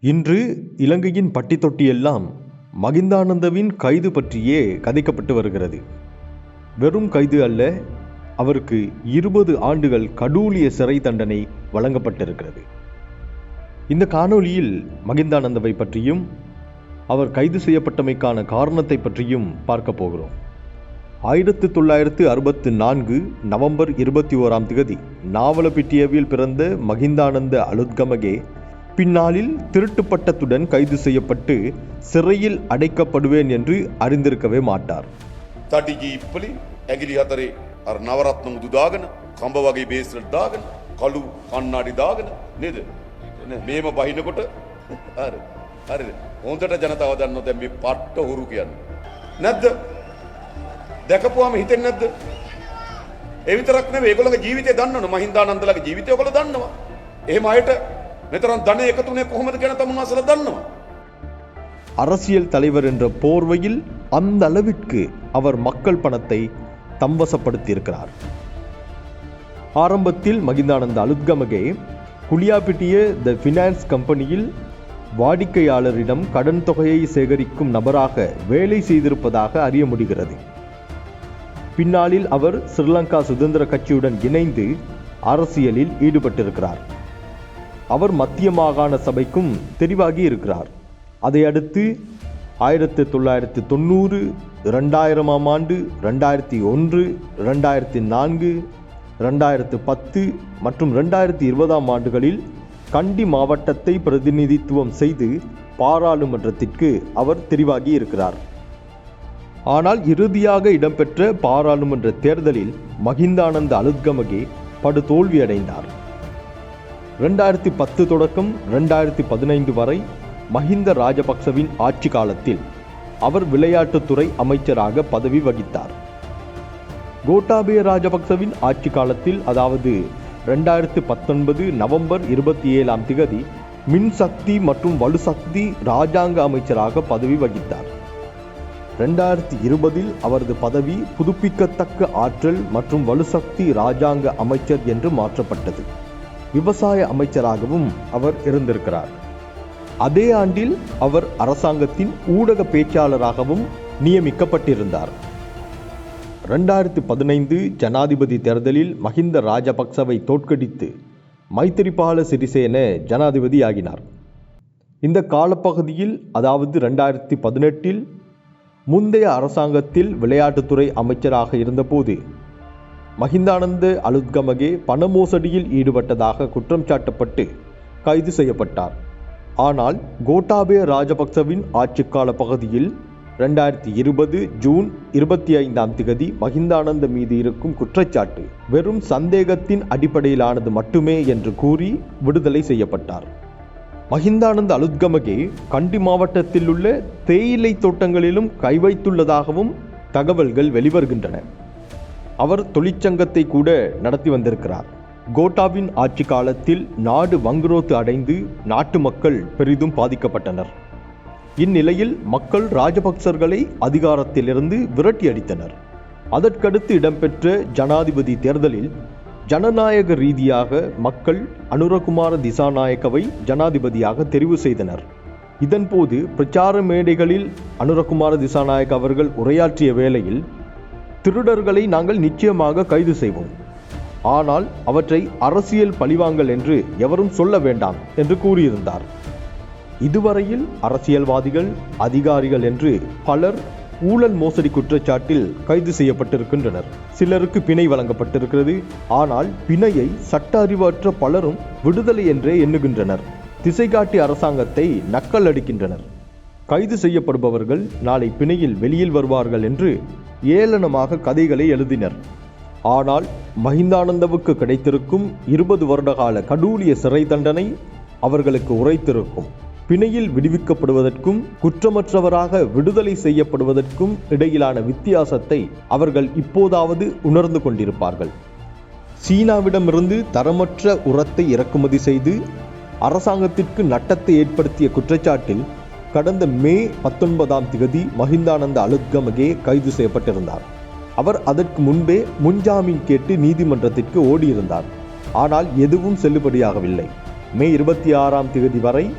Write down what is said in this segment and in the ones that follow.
இன்று இலங்கையின் பட்டி தொட்டியெல்லாம் மகிந்தானந்தவின் கைது பற்றியே கதைக்கப்பட்டு வருகிறது. வெறும் கைது அல்ல அவருக்கு இருபது ஆண்டுகள் கடூலிய சிறை தண்டனை வழங்கப்பட்டிருக்கிறது. இந்த காணொளியில் மகிந்தானந்தவை பற்றியும் அவர் கைது செய்யப்பட்டமைக்கான காரணத்தை பற்றியும் பார்க்க போகிறோம். ஆயிரத்து தொள்ளாயிரத்து அறுபத்து நான்கு நவம்பர் இருபத்தி ஓராம் திகதி நாவலப்பிட்டியவில் பிறந்த மகிந்தானந்த அலுத்கமகே பின்னாளில் திருட்டு பட்டத்துடன் கைது செய்யப்பட்டு சிறையில் அடைக்கப்படுவேன் என்று அறிந்திருக்கவே மாட்டார் තටිගී ඉප්පලි ඇගිලි හතරේ අර නවරත්න මුදු දාගෙන කම්බ වගේ බේස්ලට දාගෙන කළු කන්නාඩි දාගෙන නේද නේ, මේම බහිනකොට හරි හරි හොඳට ජනතාව දන්න දැන් මේ පට්ට හුරු කියන්න නැද්ද දැකපුවාම හිතෙන්නේ නැද්ද ඒ විතරක් නෙවෙයි ඒගොල්ලන්ගේ ජීවිතය දන්නවනේ මහින්දානන්දලගේ ජීවිතය ඔයගොල්ලෝ දන්නවා එහෙම අයට මෙතරම් ධනෙ එකතුනේ කොහොමද කියන තමුන් අසල දන්නවා அரசியல் தலைவர் என்ற போர்வையில் அந்த அளவிற்கு அவர் மக்கள் பணத்தை தம்வசப்படுத்தியிருக்கிறார் ஆரம்பத்தில் மகிந்தானந்த அலுத்கமகே குளியாப்பிட்டிய த ஃபினான்ஸ் கம்பெனியில் வாடிக்கையாளரிடம் கடன் தொகையை சேகரிக்கும் நபராக வேலை செய்திருப்பதாக அறிய முடிகிறது பின்னாளில் அவர் ஸ்ரீலங்கா சுதந்திர கட்சியுடன் இணைந்து அரசியலில் ஈடுபட்டிருக்கிறார் அவர் மத்திய மாகாண சபைக்கும் தெரிவாகி இருக்கிறார். அதை அடுத்து ஆயிரத்தி தொள்ளாயிரத்தி தொண்ணூறு ரெண்டாயிரமாம் ஆண்டு ரெண்டாயிரத்தி ஒன்று ரெண்டாயிரத்தி நான்கு ரெண்டாயிரத்து பத்து மற்றும் ரெண்டாயிரத்தி இருபதாம் ஆண்டுகளில் கண்டி மாவட்டத்தை பிரதிநிதித்துவம் செய்து பாராளுமன்றத்திற்கு அவர் தெரிவாகி இருக்கிறார். ஆனால் இறுதியாக இடம்பெற்ற பாராளுமன்ற தேர்தலில் மகிந்தானந்த அலுத்கமகே படு தோல்வியடைந்தார் ரெண்டாயிரத்தி பத்து தொடக்கம் ரெண்டாயிரத்தி பதினைந்து வரை மஹிந்த ராஜபக்சவின் ஆட்சி காலத்தில் அவர் விளையாட்டுத்துறை அமைச்சராக பதவி வகித்தார். கோட்டாபய ராஜபக்சவின் ஆட்சி காலத்தில் அதாவது ரெண்டாயிரத்து பத்தொன்பது நவம்பர் இருபத்தி ஏழாம் திகதி மின்சக்தி மற்றும் வலுசக்தி ராஜாங்க அமைச்சராக பதவி வகித்தார். ரெண்டாயிரத்தி இருபதில் அவரது பதவி புதுப்பிக்கத்தக்க ஆற்றல் மற்றும் வலுசக்தி ராஜாங்க அமைச்சர் என்று மாற்றப்பட்டது. விவசாய அமைச்சராகவும் அவர் இருந்திருக்கிறார். அதே ஆண்டில் அவர் அரசாங்கத்தின் ஊடக பேச்சாளராகவும் நியமிக்கப்பட்டிருந்தார். ரெண்டாயிரத்தி பதினைந்து ஜனாதிபதி தேர்தலில் மஹிந்த ராஜபக்சவை தோற்கடித்து மைத்திரிபால சிறிசேன ஜனாதிபதியாகினார். இந்த காலப்பகுதியில் அதாவது ரெண்டாயிரத்தி பதினெட்டில் முந்தைய அரசாங்கத்தில் விளையாட்டுத்துறை அமைச்சராக இருந்தபோது மஹிந்தானந்த அலுத்கமகே பண மோசடியில் ஈடுபட்டதாக குற்றம் சாட்டப்பட்டு கைது செய்யப்பட்டார். ஆனால் கோட்டாபய ராஜபக்சவின் ஆட்சிக்கால பகுதியில் ரெண்டாயிரத்தி இருபது ஜூன் இருபத்தி ஐந்தாம் திகதி மஹிந்தானந்த மீது இருக்கும் குற்றச்சாட்டு வெறும் சந்தேகத்தின் அடிப்படையிலானது மட்டுமே என்று கூறி விடுதலை செய்யப்பட்டார். மஹிந்தானந்த அலுத்கமகே கண்டி மாவட்டத்தில் உள்ள தேயிலை தோட்டங்களிலும் கைவைத்துள்ளதாகவும் தகவல்கள் வெளிவருகின்றன. அவர் தொழிற்சங்கத்தை கூட நடத்தி வந்திருக்கிறார். கோட்டாவின் ஆட்சி காலத்தில் நாடு வங்குரோத்து அடைந்து நாட்டு மக்கள் பெரிதும் பாதிக்கப்பட்டனர். இந்நிலையில் மக்கள் ராஜபக்சர்களை அதிகாரத்திலிருந்து விரட்டி அடித்தனர். அதற்கடுத்து இடம்பெற்ற ஜனாதிபதி தேர்தலில் ஜனநாயக ரீதியாக மக்கள் அனுரகுமார திசாநாயக்கவை ஜனாதிபதியாக தெரிவு செய்தனர். இதன்போது பிரச்சார மேடைகளில் அனுரகுமார திசாநாயக் அவர்கள் உரையாற்றிய வேளையில் திருடர்களை நாங்கள் நிச்சயமாக கைது செய்வோம். ஆனால் அவற்றை அரசியல் பழிவாங்கல் என்று எவரும் சொல்ல வேண்டாம் என்று கூறியிருந்தார். இதுவரையில் அரசியல்வாதிகள் அதிகாரிகள் என்று பலர் ஊழல் மோசடி குற்றச்சாட்டில் கைது செய்யப்பட்டிருக்கின்றனர். சிலருக்கு பிணை வழங்கப்பட்டிருக்கிறது. ஆனால் பிணையை சட்ட அறிவற்ற பலரும் விடுதலை என்றே எண்ணுகின்றனர். திசைகாட்டி அரசாங்கத்தை நக்கல் அடிக்கின்றனர். கைது செய்யப்படுபவர்கள் நாளை பிணையில் வெளியில் வருவார்கள் என்று ஏளனமாக கதைகளை எழுதினர். ஆனால் மஹிந்தானந்தவுக்கு கிடைத்திருக்கும் இருபது வருடகால கடூலிய சிறை தண்டனை அவர்களுக்கு உரைத்திருக்கும். பிணையில் விடுவிக்கப்படுவதற்கும் குற்றமற்றவராக விடுதலை செய்யப்படுவதற்கும் இடையிலான வித்தியாசத்தை அவர்கள் இப்போதாவது உணர்ந்து கொண்டிருப்பார்கள். சீனாவிடமிருந்து தரமற்ற உரத்தை இறக்குமதி செய்து அரசாங்கத்திற்கு நட்டத்தை ஏற்படுத்திய குற்றச்சாட்டில் கடந்த மே பத்தொன்பதாம் திகதி மஹிந்தானந்த அலுத்கமகே கைது செய்யப்பட்டிருந்தார். அவர் அதற்கு முன்பே முன்ஜாமீன் கேட்டு நீதிமன்றத்திற்கு ஓடியிருந்தார். ஆனால் எதுவும் செல்லுபடியாகவில்லை. மே இருபத்தி ஆறாம் தேதி வரை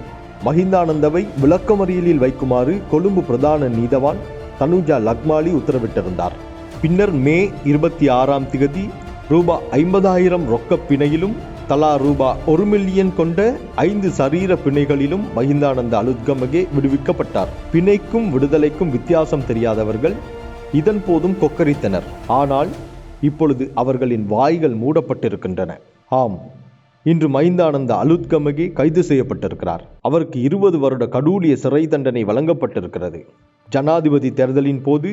மஹிந்தானந்தவை விளக்கமறியலில் வைக்குமாறு கொழும்பு பிரதான நீதவான் தனுஜா லக்மாலி உத்தரவிட்டிருந்தார். பின்னர் மே இருபத்தி ஆறாம் திகதி ரூபாய் ஐம்பதாயிரம் ரொக்க பிணையிலும் தலா ரூபா ஒரு மில்லியன் கொண்ட ஐந்து சரீர பிணைகளிலும் மகிந்தானந்த அலுத்கமகே விடுவிக்கப்பட்டார். பிணைக்கும் விடுதலைக்கும் வித்தியாசம் தெரியாதவர்கள் இதன் போதும் கொக்கரித்தனர். ஆனால் இப்பொழுது அவர்களின் வாய்கள் மூடப்பட்டிருக்கின்றன. ஆம் இன்று மைந்தானந்த அலுத்கமகி கைது செய்யப்பட்டிருக்கிறார். அவருக்கு இருபது வருட கடூலிய சிறை தண்டனை வழங்கப்பட்டிருக்கிறது. ஜனாதிபதி தேர்தலின் போது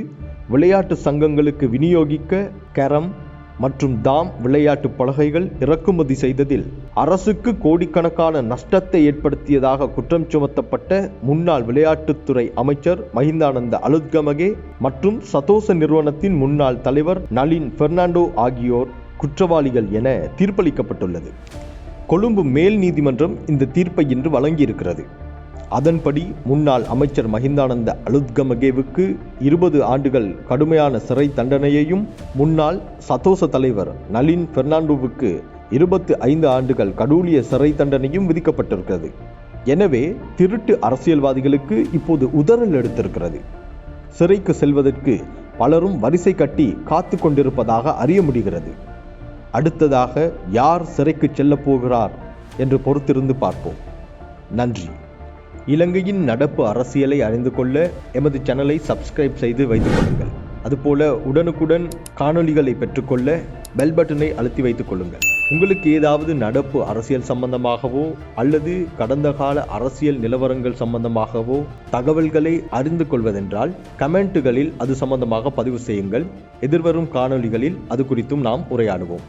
விளையாட்டு சங்கங்களுக்கு விநியோகிக்க கரம் மற்றும் தாம் விளையாட்டு பலகைகள் இறக்குமதி செய்ததில் அரசுக்கு கோடிக்கணக்கான நஷ்டத்தை ஏற்படுத்தியதாக குற்றம் சுமத்தப்பட்ட முன்னாள் விளையாட்டுத்துறை அமைச்சர் மஹிந்தானந்த அலுத்கமகே மற்றும் சதோச நிறுவனத்தின் முன்னாள் தலைவர் நளின் பெர்னாண்டோ ஆகியோர் குற்றவாளிகள் என தீர்ப்பளிக்கப்பட்டுள்ளது. கொழும்பு மேல் நீதிமன்றம் இந்த தீர்ப்பை இன்று வழங்கியிருக்கிறது. அதன்படி முன்னாள் அமைச்சர் மஹிந்தானந்த அலுத்கமகேவுக்கு இருபது ஆண்டுகள் கடுமையான சிறை தண்டனையையும் முன்னாள் சதோச தலைவர் நளின் பெர்னாண்டோவுக்கு இருபத்தி ஐந்து ஆண்டுகள் கடூலிய சிறை தண்டனையும் விதிக்கப்பட்டிருக்கிறது. எனவே திருட்டு அரசியல்வாதிகளுக்கு இப்போது உதறல் எடுத்திருக்கிறது. சிறைக்கு செல்வதற்கு பலரும் வரிசை கட்டி காத்து கொண்டிருப்பதாக அறிய முடிகிறது. அடுத்ததாக யார் சிறைக்கு செல்லப் போகிறார் என்று பொறுத்திருந்து பார்ப்போம். நன்றி. இலங்கையின் நடப்பு அரசியலை அறிந்து கொள்ள எமது சேனலை சப்ஸ்கிரைப் செய்து வைத்துக் கொள்ளுங்கள். அதுபோல உடனுக்குடன் காணொளிகளை பெற்றுக்கொள்ள பெல் பட்டனை அழுத்தி வைத்துக் கொள்ளுங்கள். உங்களுக்கு ஏதாவது நடப்பு அரசியல் சம்பந்தமாகவோ அல்லது கடந்த கால அரசியல் நிலவரங்கள் சம்பந்தமாகவோ தகவல்களை அறிந்து கொள்வதென்றால் கமெண்ட்டுகளில் அது சம்பந்தமாக பதிவு செய்யுங்கள். எதிர்வரும் காணொளிகளில் அது குறித்தும் நாம் உரையாடுவோம்.